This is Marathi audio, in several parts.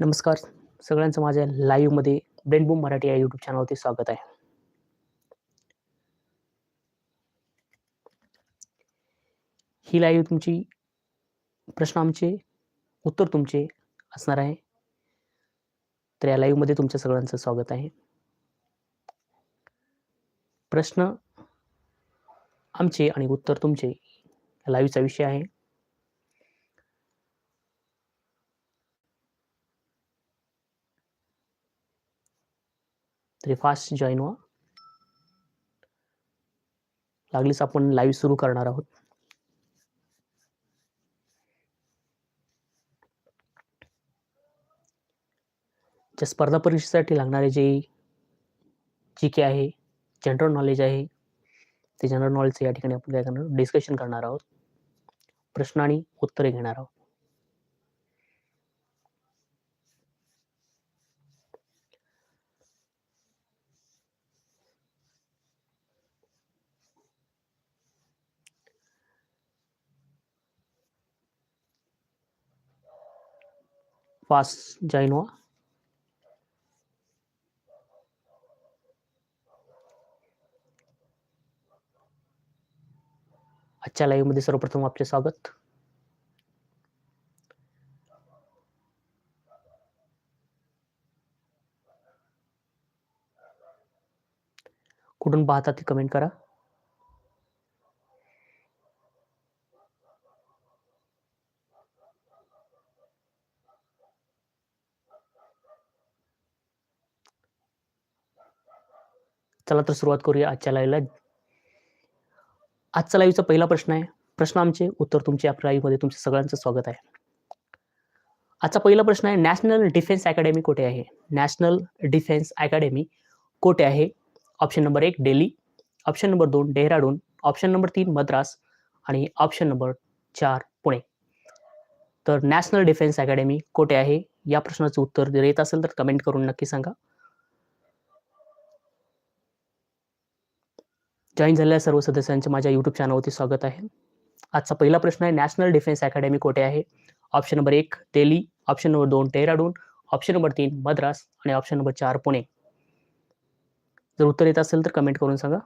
नमस्कार. सगळ्यांचं माझ्या लाईव्हमध्ये ब्रेनबूम मराठी या यूट्यूब चॅनलवरती स्वागत आहे. ही लाईव्ह तुमची प्रश्न आमचे उत्तर तुमचे असणार आहे. तर या लाईव्हमध्ये तुमच्या सगळ्यांचं स्वागत आहे. प्रश्न आमचे आणि उत्तर तुमचे लाईव्हचा विषय आहे. तरी फास्ट जॉईन व्हा लागलीच आपण लाईव्ह सुरू करणार आहोत. ज्या स्पर्धा परीक्षेसाठी लागणारे जे जी के आहे जनरल नॉलेज आहे ते जनरल नॉलेजचं या ठिकाणी आपण काय करणार डिस्कशन करणार आहोत. प्रश्न आणि उत्तरे घेणार आहोत. पास जॉईन व्हा आजच्या लाईव्हमध्ये सर्वप्रथम आपले स्वागत. कुठून पाहता ते कमेंट करा. चला तर सुरुवात करूया आजच्या लाईव्हला आजचा लाईव्हचा पहिला प्रश्न आहे. प्रश्न आमचे उत्तर तुमचे आपल्या लाईव्हमध्ये तुमचं सगळ्यांचं स्वागत आहे. आजचा पहिला प्रश्न आहे नॅशनल डिफेन्स अकॅडमी कुठे आहे? नॅशनल डिफेन्स अकॅडमी कुठे आहे? ऑप्शन नंबर एक डेली ऑप्शन नंबर दोन डेहराडून ऑप्शन नंबर तीन मद्रास आणि ऑप्शन नंबर चार पुणे तर नॅशनल डिफेन्स अकॅडमी कुठे आहे? या प्रश्नाचं उत्तर जर येत असेल तर कमेंट करून नक्की सांगा. जॉईन झालेल्या सर्व सदस्यांचे माझ्या युट्यूब चॅनलवरती स्वागत आहे. आजचा पहिला प्रश्न आहे नॅशनल डिफेन्स अकॅडमी कोठे आहे? ऑप्शन नंबर एक दिल्ली ऑप्शन नंबर दोन डेहराडून ऑप्शन नंबर तीन मद्रास आणि ऑप्शन नंबर चार पुणे जर उत्तर येत असेल तर कमेंट करून सांगा.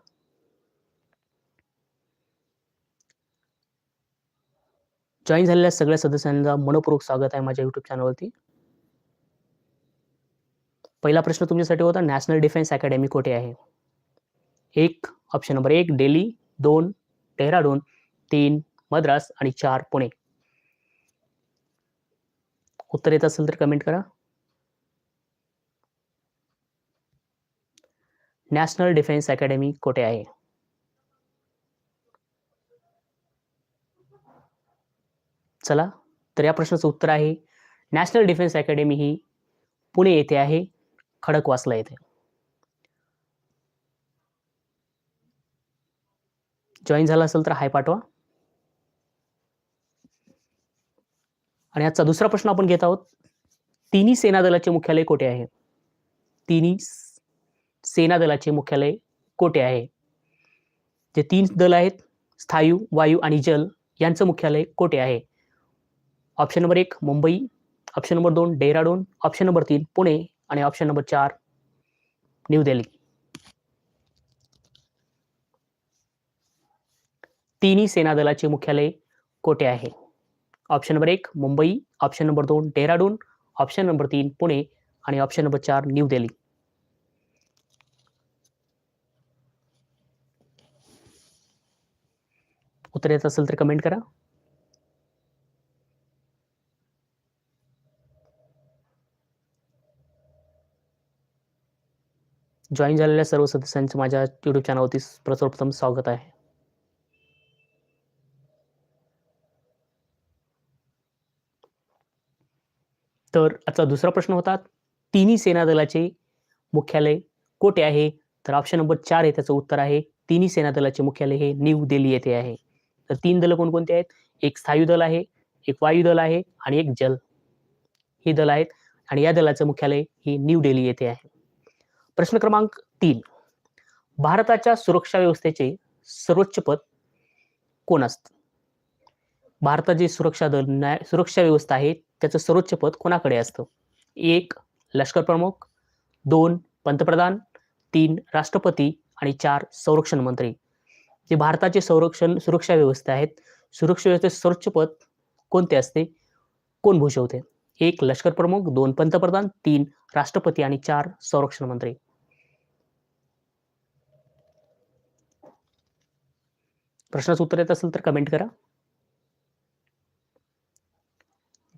जॉईन झालेल्या सगळ्या सदस्यांचा मनपूर्वक स्वागत आहे माझ्या युट्यूब चॅनलवरती पहिला प्रश्न तुमच्यासाठी होता नॅशनल डिफेन्स अकॅडमी कोठे आहे? एक ऑप्शन नंबर एक डेली दोन डेहराडून तीन मद्रास आणि चार पुणे. उत्तर येत असेल तर कमेंट करा. नॅशनल डिफेन्स अकॅडमी कोठे आहे? चला तर या प्रश्नाचं उत्तर आहे. नॅशनल डिफेन्स अकॅडमी ही पुणे येथे आहे खडकवासला येथे. जॉईन झाला असेल तर हाय पाठवा. आणि आजचा दुसरा प्रश्न आपण घेत आहोत. तिन्ही सेना दलाचे मुख्यालय कोठे आहे? तिन्ही सेना दलाचे मुख्यालय कोठे आहे? जे तीन दल आहेत स्थायू वायू आणि जल यांचं मुख्यालय कोठे आहे? ऑप्शन नंबर एक मुंबई. ऑप्शन नंबर दोन डेहराडून. ऑप्शन नंबर तीन पुणे. आणि ऑप्शन नंबर चार न्यू दिल्ली. तिन्ही सेना दलाचे मुख्यालय कोठे आहे? ऑप्शन नंबर एक मुंबई. ऑप्शन नंबर दोन डेहराडून. ऑप्शन नंबर तीन पुणे. आणि ऑप्शन नंबर चार न्यू दिल्ली उत्तर येत असेल तर कमेंट करा. जॉईन झालेल्या सर्व सदस्यांचं माझ्या युट्यूब चॅनलवरती सर्वप्रथम स्वागत आहे. तर आजचा दुसरा प्रश्न होता तिन्ही सेना दलाचे मुख्यालय कोठे आहे? तर ऑप्शन नंबर चार हे त्याचं उत्तर आहे तिन्ही सेना दलाचे मुख्यालय हे न्यू दिल्ली येथे आहे. तर तीन दल कोणकोणते आहेत? एक स्थायू दल आहे एक वायू दल आहे आणि एक जल. ही दल आहेत आणि या दलाचं मुख्यालय ही न्यू दिल्ली येथे आहे. प्रश्न क्रमांक तीन. भारताच्या सुरक्षा व्यवस्थेचे सर्वोच्च पद कोण असतं? भारताचे सुरक्षा दल न्याय सुरक्षा व्यवस्था आहे त्याचं सर्वोच्च पद कोणाकडे असतं? एक लष्कर प्रमुख दोन पंतप्रधान तीन राष्ट्रपती आणि चार संरक्षण मंत्री. जे भारताचे संरक्षण सुरक्षा व्यवस्था आहेत सुरक्षा व्यवस्थेचे सर्वोच्च पद कोणते असते? कोण भूषवते? एक लष्कर प्रमुख दोन पंतप्रधान तीन राष्ट्रपती आणि चार संरक्षण मंत्री. प्रश्नाचं उत्तर येत असेल तर कमेंट करा.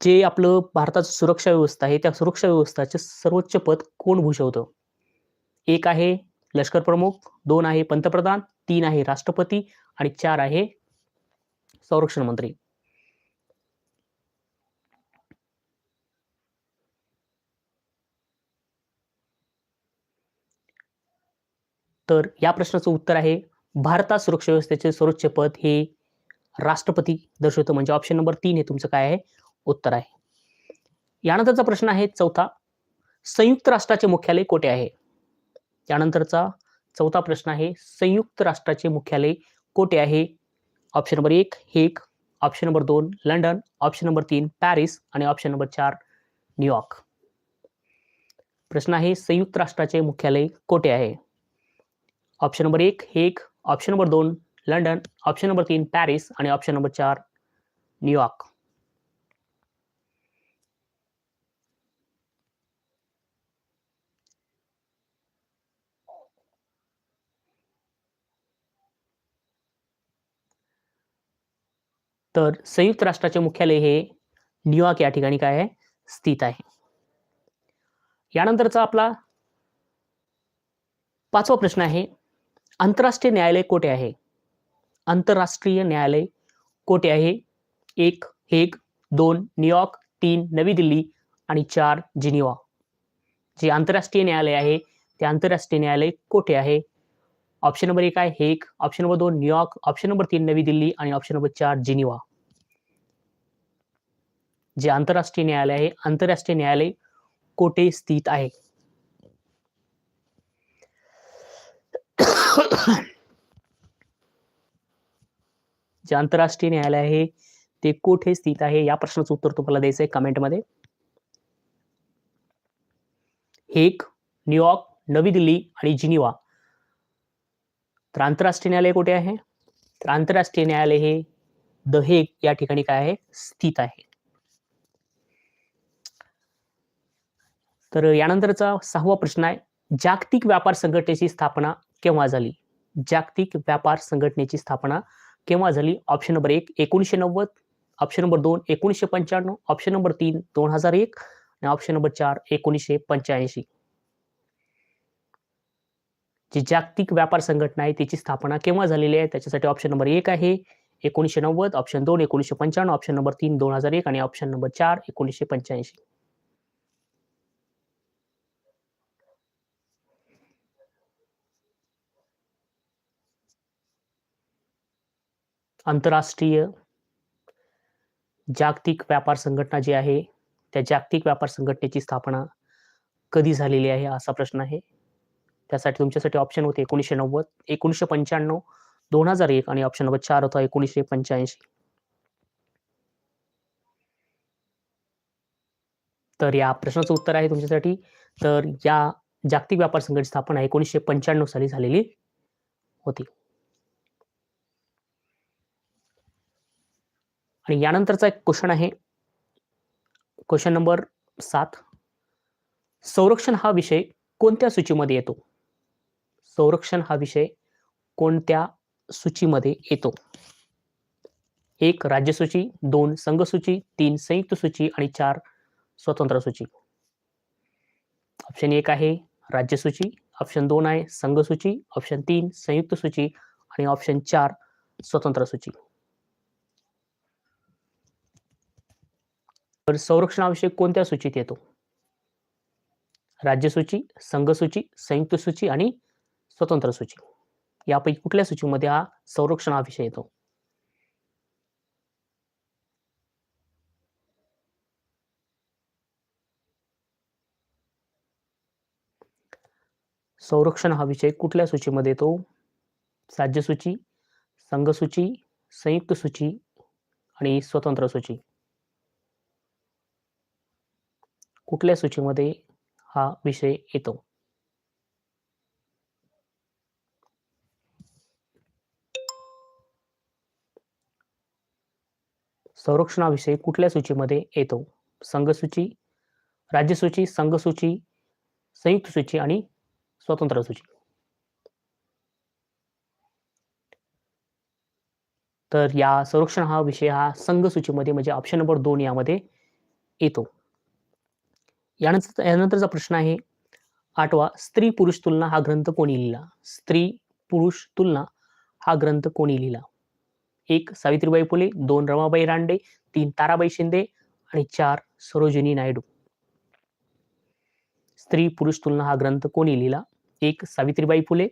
जे आपलं भारताचं सुरक्षा व्यवस्था आहे त्या सुरक्षा व्यवस्थाचे सर्वोच्च पद कोण भूषवतं? एक आहे लष्कर प्रमुख दोन आहे पंतप्रधान तीन आहे राष्ट्रपती आणि चार आहे संरक्षण मंत्री. तर या प्रश्नाचं उत्तर आहे भारतात सुरक्षा व्यवस्थेचे सर्वोच्च पद हे राष्ट्रपती दर्शवतो. म्हणजे ऑप्शन नंबर तीन हे तुमचं काय आहे? उत्तर आहे. यानंतरचा प्रश्न आहे चौथा. संयुक्त राष्ट्राचे मुख्यालय कोठे आहे? त्यानंतरचा चौथा प्रश्न आहे संयुक्त राष्ट्राचे मुख्यालय कोठे आहे? ऑप्शन नंबर एक हेक ऑप्शन नंबर दोन लंडन. ऑप्शन नंबर तीन पॅरिस. आणि ऑप्शन नंबर चार न्यूयॉर्क प्रश्न आहे संयुक्त राष्ट्राचे मुख्यालय कोठे आहे? ऑप्शन नंबर एक हेक ऑप्शन नंबर दोन लंडन. ऑप्शन नंबर तीन पॅरिस. आणि ऑप्शन नंबर चार न्यूयॉर्क तर संयुक्त राष्ट्राचे मुख्यालय हे न्यूयॉर्क या ठिकाणी काय आहे? स्थित आहे. यानंतरचा आपला पाचवा प्रश्न आहे आंतरराष्ट्रीय न्यायालय कोठे आहे? आंतरराष्ट्रीय न्यायालय कोठे आहे? एक हेग दोन न्यूयॉर्क तीन नवी दिल्ली आणि चार जिनिवा जे आंतरराष्ट्रीय न्यायालय आहे ते आंतरराष्ट्रीय न्यायालय कोठे आहे? ऑप्शन नंबर एक आहे हेग ऑप्शन नंबर दोन न्यूयॉर्क ऑप्शन नंबर तीन नवी दिल्ली आणि ऑप्शन नंबर चार जिनिवा जे आंतरराष्ट्रीय न्यायालय आहे आंतरराष्ट्रीय न्यायालय कोठे स्थित आहे. जे आंतरराष्ट्रीय न्यायालय आहे ते कोठे स्थित आहे या प्रश्नाचं उत्तर तुम्हाला द्यायचं आहे कमेंटमध्ये. हेक न्यूयॉर्क नवी दिल्ली आणि जिनिवा तर आंतरराष्ट्रीय न्यायालय कुठे आहे? तर आंतरराष्ट्रीय न्यायालय हे द हेग या ठिकाणी काय आहे? स्थित आहे. तर यानंतरचा सहावा प्रश्न आहे जागतिक व्यापार संघटनेची स्थापना केव्हा झाली? जागतिक व्यापार संघटनेची स्थापना केव्हा झाली? ऑप्शन नंबर एक एकोणीसशे नव्वद. ऑप्शन नंबर दोन एकोणीसशे पंच्याण्णव. ऑप्शन नंबर तीन दोन हजार एक. आणि ऑप्शन नंबर चार एकोणीसशे पंच्याऐंशी. जी जागतिक व्यापार संघटना आहे त्याची स्थापना केव्हा झालेली आहे? त्याच्यासाठी ऑप्शन नंबर एक आहे एकोणीसशे नव्वद. ऑप्शन दोन एकोणीसशे पंच्याण्णव. ऑप्शन नंबर तीन दोन हजार एक. आणि ऑप्शन नंबर चार एकोणीसशे पंच्याऐंशी. आंतरराष्ट्रीय जागतिक व्यापार संघटना जी आहे त्या जागतिक व्यापार संघटनेची स्थापना कधी झालेली आहे असा प्रश्न आहे. त्यासाठी तुमच्यासाठी ऑप्शन होते एकोणीसशे नव्वद एकोणीसशे पंच्याण्णव दोन हजार एक आणि ऑप्शन नंबर चार होता एकोणीसशे पंच्याऐंशी. तर या प्रश्नाचं उत्तर आहे तुमच्यासाठी. तर या जागतिक व्यापार संघटनेची स्थापना एकोणीसशे पंच्याण्णव साली झालेली होती. आणि यानंतरचा एक क्वेश्चन आहे. क्वेश्चन नंबर सात. संरक्षण हा विषय कोणत्या सूचीमध्ये येतो? संरक्षण हा विषय कोणत्या सूचीमध्ये येतो? एक राज्यसूची दोन संघसूची तीन संयुक्त सूची आणि चार स्वतंत्र सूची. ऑप्शन एक आहे राज्यसूची ऑप्शन दोन आहे संघसूची ऑप्शन तीन संयुक्त सूची आणि ऑप्शन चार स्वतंत्र सूची. तर संरक्षणाविषयक कोणत्या सूचीत येतो? राज्यसूची संघसूची संयुक्त सूची आणि स्वतंत्र सूची यापैकी कुठल्या सूचीमध्ये हा संरक्षण हा विषय येतो? संरक्षण हा विषय कुठल्या सूचीमध्ये येतो? राज्यसूची संघसूची संयुक्त सूची आणि स्वतंत्र सूची कुठल्या सूचीमध्ये हा विषय येतो? संरक्षणाविषयी कुठल्या सूचीमध्ये येतो? संघसूची राज्यसूची संघसूची संयुक्त सूची आणि स्वतंत्र सूची तर या संरक्षण हा विषय हा संघ सूचीमध्ये म्हणजे ऑप्शन नंबर दोन यामध्ये येतो. यानंतर यानंतरचा प्रश्न आहे. आठवा स्त्री पुरुष तुलना हा ग्रंथ कोणी लिहिला? स्त्री पुरुष तुलना हा ग्रंथ कोणी लिहिला? एक सावित्रीबाई फुले दोन रमाबाई रांडे तीन ताराबाई शिंदे आणि चार सरोजिनी नायडू. स्त्री पुरुष तुलना हा ग्रंथ कोणी लिहिला? एक सावित्रीबाई फुले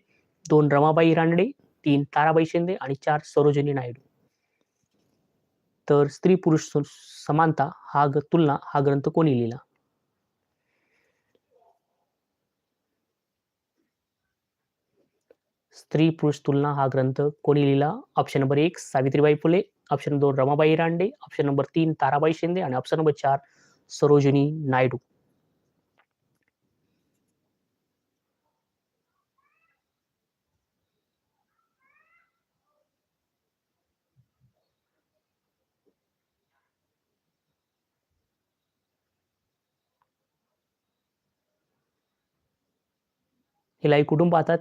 दोन रमाबाई रानडे तीन ताराबाई शिंदे आणि चार सरोजिनी नायडू. तर स्त्री पुरुष समानता हा तुलना हा ग्रंथ कोणी लिहिला? स्त्री पुरुष तुलना हा ग्रंथ कोणी लिहिला? ऑप्शन नंबर एक सावित्रीबाई फुले. ऑप्शन दोन रमाबाई रांडे ऑप्शन नंबर तीन ताराबाई शिंदे. आणि ऑप्शन नंबर चार सरोजिनी नायडू. हे लाईव्ह कुठून पाहतात.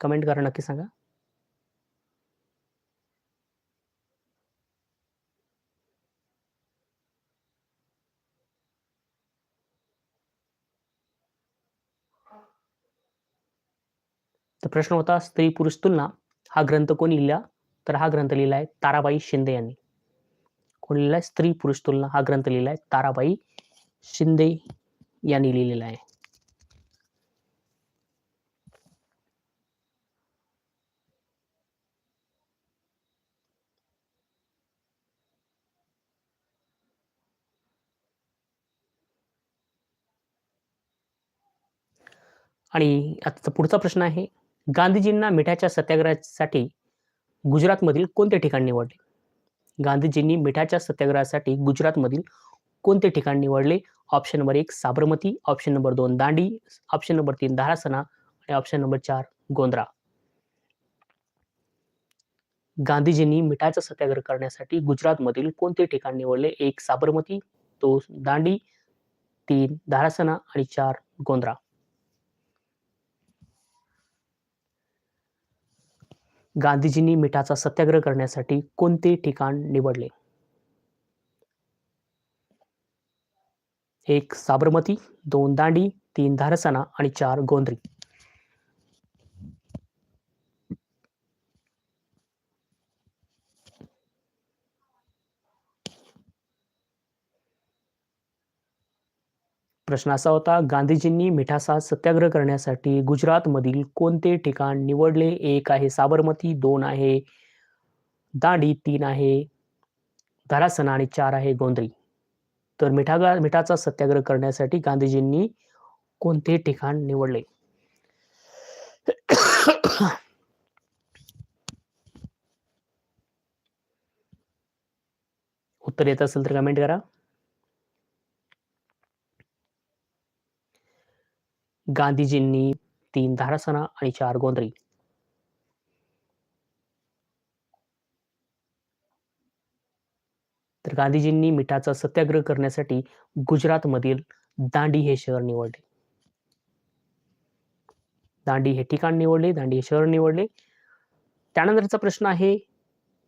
कमेंट करा नक्की सांगा. तर प्रश्न होता स्त्री पुरुष तुलना हा ग्रंथ कोणी लिहिला? तर हा ग्रंथ लिहिलाय ताराबाई शिंदे यांनी. कोणी लिहिलाय? स्त्री पुरुष तुलना हा ग्रंथ लिहिलाय ताराबाई शिंदे यांनी लिहिलेला आहे. आणि आता पुढचा प्रश्न आहे गांधीजींना मिठाच्या सत्याग्रहासाठी गुजरातमधील कोणते ठिकाण निवडले? गांधीजींनी मिठाच्या सत्याग्रहासाठी गुजरातमधील कोणते ठिकाण निवडले? ऑप्शन नंबर एक साबरमती ऑप्शन नंबर दोन दांडी ऑप्शन नंबर तीन धारासना आणि ऑप्शन नंबर चार गोंद्रा गांधीजींनी मिठाचा सत्याग्रह करण्यासाठी गुजरातमधील कोणते ठिकाण निवडले? एक साबरमती तो दांडी तीन धारासना आणि चार गोंद्रा गांधीजींनी मिठाचा सत्याग्रह करण्यासाठी कोणते ठिकाण निवडले? एक साबरमती दोन दांडी तीन धारसना आणि चार गोंद्री. प्रश्न असा होता गांधीजींनी मिठाचा सत्याग्रह करण्यासाठी गुजरातमधील कोणते ठिकाण निवडले? एक आहे साबरमती दोन आहे दांडी तीन आहे धारासना आणि चार आहे गोंद्री. तर मिठागा मिठाचा सत्याग्रह करण्यासाठी गांधीजींनी कोणते ठिकाण निवडले? उत्तर येत असेल तर कमेंट करा. गांधीजींनी तीन धारासना आणि चार गोंधळी तर गांधीजींनी मिठाचा सत्याग्रह करण्यासाठी गुजरातमधील दांडी हे शहर निवडले. दांडी हे ठिकाण निवडले दांडी हे शहर निवडले. त्यानंतरचा प्रश्न आहे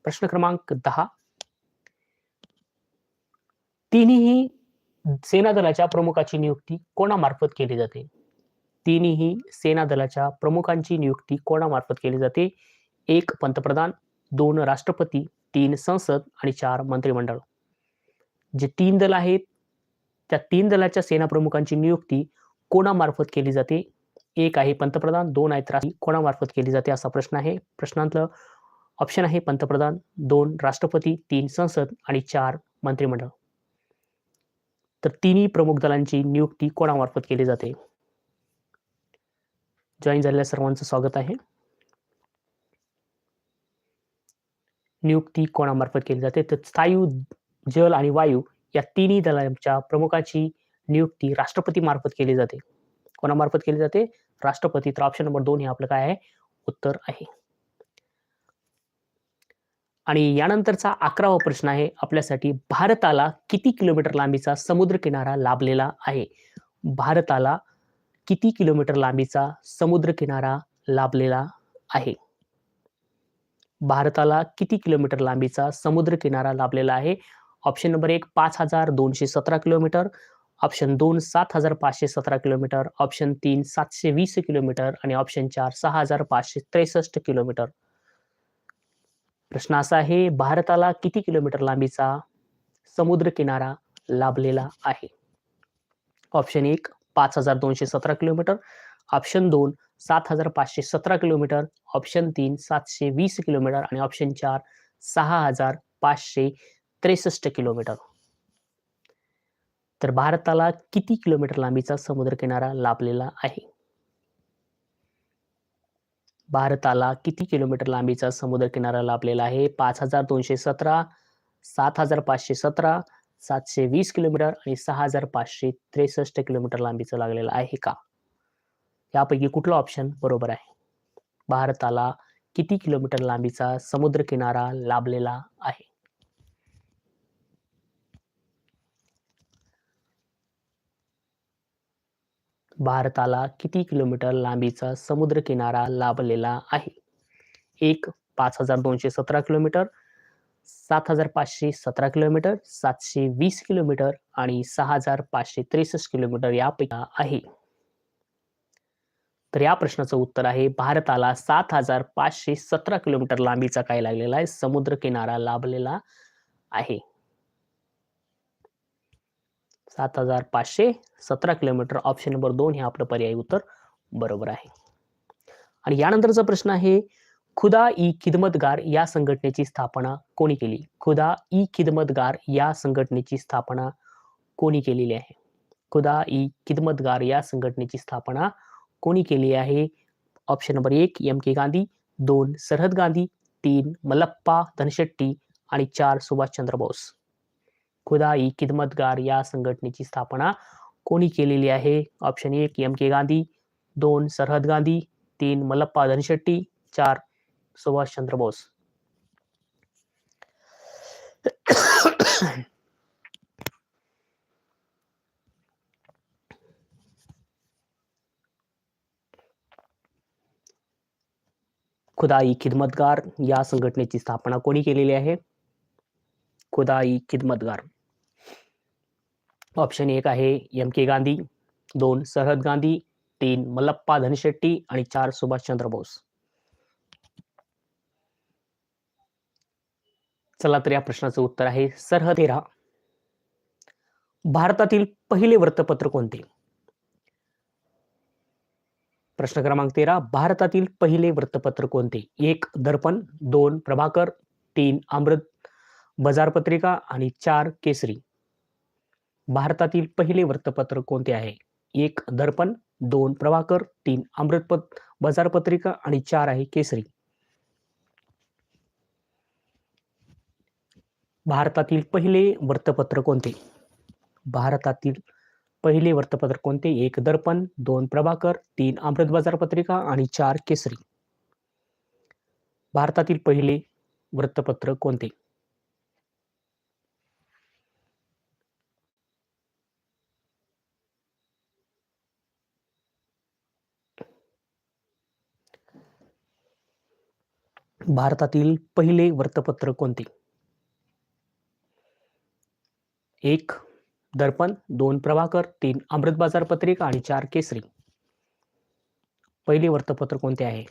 प्रश्न क्रमांक दहा. तिन्ही सेना दलाच्या प्रमुखाची नियुक्ती कोणामार्फत केली जाते? तिन्ही सेना दलाच्या प्रमुखांची नियुक्ती कोणामार्फत केली जाते? एक पंतप्रधान दोन राष्ट्रपती तीन संसद आणि चार मंत्रिमंडळ. जे तीन दल आहेत त्या तीन दलाच्या सेना प्रमुखांची नियुक्ती कोणामार्फत केली जाते? एक आहे पंतप्रधान दोन आहेत राष्ट्रपती. कोणामार्फत केली जाते असा प्रश्न आहे. प्रश्नातलं ऑप्शन आहे पंतप्रधान दोन राष्ट्रपती तीन संसद आणि चार मंत्रिमंडळ. तर तिन्ही प्रमुख दलांची नियुक्ती कोणामार्फत केली जाते? जॉईन झालेल्या सर्वांचं स्वागत आहे. नियुक्ती कोणामार्फत केली जाते? तर स्थायू जल आणि वायू या तिन्ही दलांच्या प्रमुखाची नियुक्ती राष्ट्रपती मार्फत केली जाते. कोणामार्फत केली जाते? राष्ट्रपती. तर ऑप्शन नंबर दोन हे आपलं काय आहे? उत्तर आहे. आणि यानंतरचा अकरावा प्रश्न आहे आपल्यासाठी भारताला किती किलोमीटर लांबीचा समुद्र किनारा लाभलेला आहे? भारताला किती किलोमीटर लांबीचा समुद्र किनारा लाभलेला आहे? भारताला किती किलोमीटर लांबीचा समुद्र किनारा लाभलेला आहे? ऑप्शन नंबर एक पाच हजार दोनशे सतरा किलोमीटर. ऑप्शन दोन सात हजार पाचशे सतरा किलोमीटर. ऑप्शन तीन सातशे वीस किलोमीटर. आणि ऑप्शन चार सहा हजार पाचशे त्रेसष्ट किलोमीटर. प्रश्न असा आहे भारताला किती किलोमीटर लांबीचा समुद्र किनारा लाभलेला आहे? ऑप्शन एक पाच हजार दोनशे सतरा किलोमीटर. ऑप्शन दोन सात हजार पाचशे सतरा किलोमीटर. ऑप्शन तीन सातशे वीस किलोमीटर. आणि ऑप्शन चार सहा हजार पाचशे त्रेसष्ट किलोमीटर. तर भारताला किती किलोमीटर लांबीचा समुद्र किनारा लाभलेला आहे? भारताला किती किलोमीटर लांबीचा समुद्र किनारा लाभलेला आहे? पाच हजार दोनशे सतरा सात हजार पाचशे सतरा सातशे वीस किलोमीटर आणि सहा हजार पाचशे त्रेसष्ट किलोमीटर लांबीचा लागलेलं आहे का? यापैकी कुठला ऑप्शन बरोबर आहे? भारताला किती किलोमीटर लांबीचा समुद्र किनारा लाभलेला आहे? भारताला किती किलोमीटर लांबीचा समुद्र किनारा लाभलेला आहे? एक पाच हजार दोनशे सतरा किलोमीटर सात हजार पाचशे सतरा किलोमीटर सातशे वीस किलोमीटर आणि सहा हजार पाचशे त्रेसष्ट किलोमीटर यापैकी आहे. तर या प्रश्नाचं उत्तर आहे भारताला सात हजार पाचशे सतरा किलोमीटर लांबीचा काय लागलेला आहे? समुद्र किनारा लाभलेला आहे. सात हजार पाचशे सतरा किलोमीटर ऑप्शन नंबर दोन हे आपलं पर्यायी उत्तर बरोबर आहे. आणि यानंतरचा प्रश्न आहे खुदा ई खिदमतगार या संघटनेची स्थापना कोणी केली? खुदा ई खिदमतगार या संघटनेची स्थापना कोणी केलेली आहे? खुदा ई खिदमतगार या संघटनेची स्थापना कोणी केली आहे? ऑप्शन नंबर एक एम के गांधी दोन सरहद गांधी तीन मल्लप्पा धनशेट्टी आणि चार सुभाषचंद्र बोस. खुदा ई खिदमतगार या संघटनेची स्थापना कोणी केलेली आहे? ऑप्शन एक एम के गांधी दोन सरहद गांधी तीन मल्लप्पा धनशेट्टी चार सुभाषचंद्र बोस खुदाई खिदमतगार या संघटनेची स्थापना कोणी केलेली आहे? खुदाई खिदमतगार. ऑप्शन एक आहे एम के गांधी दोन सरहद गांधी तीन मल्लप्पा धनशेट्टी आणि चार सुभाषचंद्र बोस. चला तर या प्रश्नाचं उत्तर आहे सरह तेरा भारतातील पहिले वृत्तपत्र कोणते? प्रश्न क्रमांक तेरा भारतातील पहिले वृत्तपत्र कोणते? एक दर्पण दोन प्रभाकर तीन अमृत बाजार पत्रिका आणि चार केसरी. भारतातील पहिले वृत्तपत्र कोणते आहे? एक दर्पण दोन प्रभाकर तीन अमृत बाजार पत्रिका आणि चार आहे केसरी. भारतातील पहिले वृत्तपत्र कोणते? भारतातील पहिले वृत्तपत्र कोणते? एक दर्पण दोन प्रभाकर तीन अमृत बाजार पत्रिका आणि चार केसरी. भारतातील पहिले वृत्तपत्र कोणते? भारतातील पहिले वृत्तपत्र कोणते? एक दर्पण दोन प्रभाकर तीन अमृत बाजार पत्रिका आणि चार केसरी. पहिले वृत्तपत्र कोणते आहे?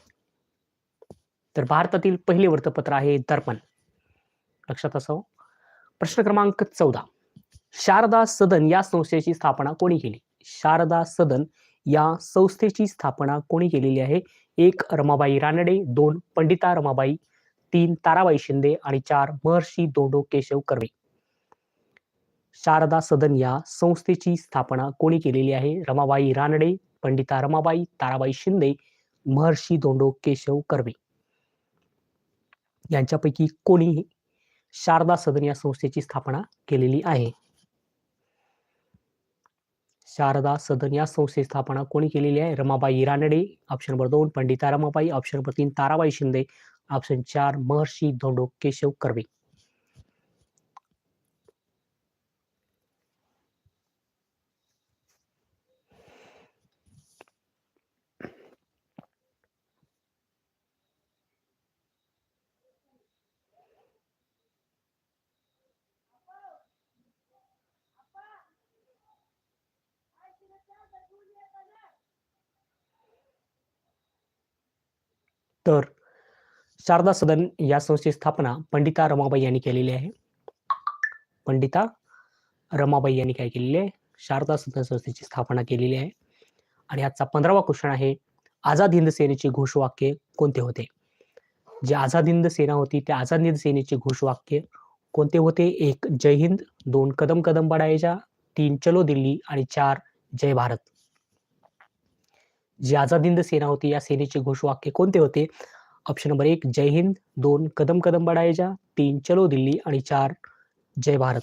तर भारतातील पहिले वृत्तपत्र आहे दर्पण. लक्षात असावं? प्रश्न क्रमांक चौदा. शारदा सदन या संस्थेची स्थापना कोणी केली? शारदा सदन या संस्थेची स्थापना कोणी केलेली आहे? एक रमाबाई रानडे दोन पंडिता रमाबाई तीन ताराबाई शिंदे आणि चार महर्षी दोंडो केशव कर्वे. शारदा सदन या संस्थेची स्थापना कोणी केलेली आहे? रमाबाई रानडे पंडिता रमाबाई ताराबाई शिंदे महर्षी दोंडो केशव कर्वे. यांच्यापैकी कोणी शारदा सदन या संस्थेची स्थापना केलेली आहे? शारदा सदन या संस्थेची स्थापना कोणी केलेली आहे? रमाबाई रानडे ऑप्शन नंबर दोन पंडिता रमाबाई ऑप्शन नंबर तीन ताराबाई शिंदे ऑप्शन चार महर्षी धोंडो केशव कर्वे. तर शारदा सदन या संस्थेची स्थापना पंडिता रमाबाई यांनी केलेली आहे. पंडिता रमाबाई यांनी काय केलेली आहे? शारदा सदन संस्थेची स्थापना केलेली आहे. आणि आजचा पंधरावा क्वेश्चन आहे आझाद हिंद सेनेचे घोषवाक्य कोणते होते? जे आझाद हिंद सेना होती त्या आझाद हिंद सेनेचे घोषवाक्य कोणते होते? एक जय हिंद दोन कदम कदम बढायच्या तीन चलो दिल्ली आणि चार जय भारत. जी आझाद हिंद सेना होती या सेनेचे घोषवाक्य कोणते होते? ऑप्शन नंबर एक जय हिंद. दोन कदम कदम बढायच्या तीन चलो दिल्ली. आणि चार जय भारत.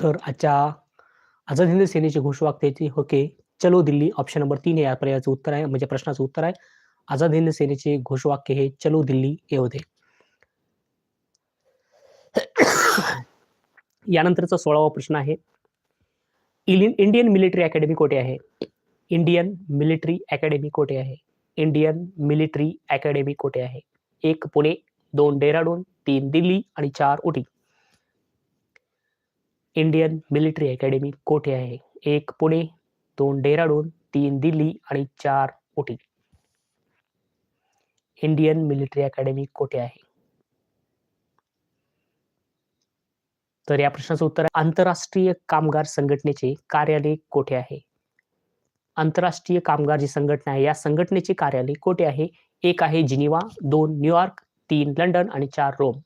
तर आजच्या आझाद हिंद सेनेचे घोषवाक्याचे होके चलो दिल्ली. ऑप्शन नंबर तीन हे या पर्यायाचं उत्तर आहे म्हणजे प्रश्नाचं उत्तर आहे. आझाद हिंद सेनेचे घोषवाक्य हे चलो दिल्ली हे होते. यानंतरचा सोळावा प्रश्न आहे. इंडियन मिलिटरी अकॅडमी कोठे आहे? इंडियन मिलिटरी अकॅडमी कोठे आहे? इंडियन मिलिटरी अकॅडमी कोठे आहे? एक पुणे दोन डेहराडून तीन दिल्ली आणि चार उटी इंडियन मिलिटरी अकॅडमी कोठे आहे? एक पुणे दोन डेहराडून तीन दिल्ली आणि चार उटी इंडियन मिलिटरी अकॅडमी कोठे आहे? तर या प्रश्नाचं उत्तर आहे आंतरराष्ट्रीय कामगार संघटनेचे कार्यालय कोठे आहे? आंतरराष्ट्रीय कामगार जी संघटना आहे या संघटनेचे कार्यालय कोठे आहे? एक आहे जिनिवा दोन न्यूयॉर्क तीन लंडन आणि चार रोम.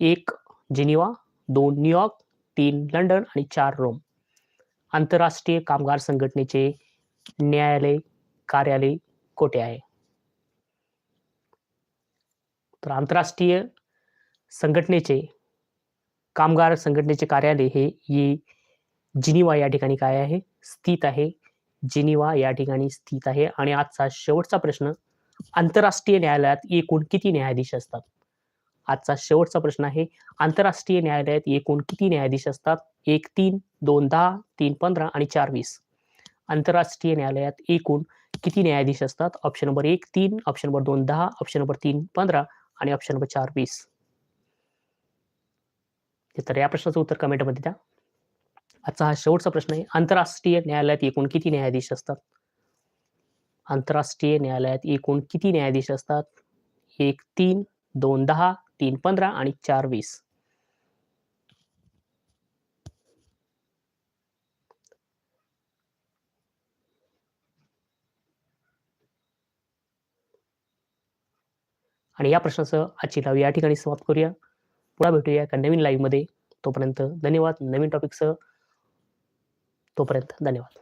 एक जिनिवा दोन न्यूयॉर्क तीन लंडन आणि चार रोम. आंतरराष्ट्रीय कामगार संघटनेचे न्यायालय कार्यालय कोठे आहे? तर आंतरराष्ट्रीय संघटनेचे कामगार संघटनेचे कार्यालय हे ये जिनिवा या ठिकाणी काय आहे? स्थित आहे. जिनिवा या ठिकाणी स्थित आहे. आणि आजचा शेवटचा प्रश्न आंतरराष्ट्रीय न्यायालयात एकूण किती न्यायाधीश असतात? आजचा शेवटचा प्रश्न आहे आंतरराष्ट्रीय न्यायालयात एकूण किती न्यायाधीश असतात? एक तीन दोन दहा तीन पंधरा आणि चार वीस. आंतरराष्ट्रीय न्यायालयात एकूण किती न्यायाधीश असतात? ऑप्शन नंबर एक तीन ऑप्शन नंबर दोन दहा ऑप्शन नंबर तीन पंधरा आणि ऑप्शन नंबर चार वीस. तर या प्रश्नाचं उत्तर कमेंटमध्ये द्या. आजचा हा शेवटचा प्रश्न आहे. आंतरराष्ट्रीय न्यायालयात एकूण किती न्यायाधीश असतात? आंतरराष्ट्रीय न्यायालयात एकूण किती न्यायाधीश असतात? एक तीन दोन दहा तीन पंधरा आणि चार वीस. आणि या प्रश्नाचं आजची लाईव्ह या ठिकाणी समाप्त करूया. पुन्हा भेटूया एका नवीन लाईव्हमध्ये तोपर्यंत धन्यवाद. नवीन टॉपिकसह तोपर्यंत धन्यवाद.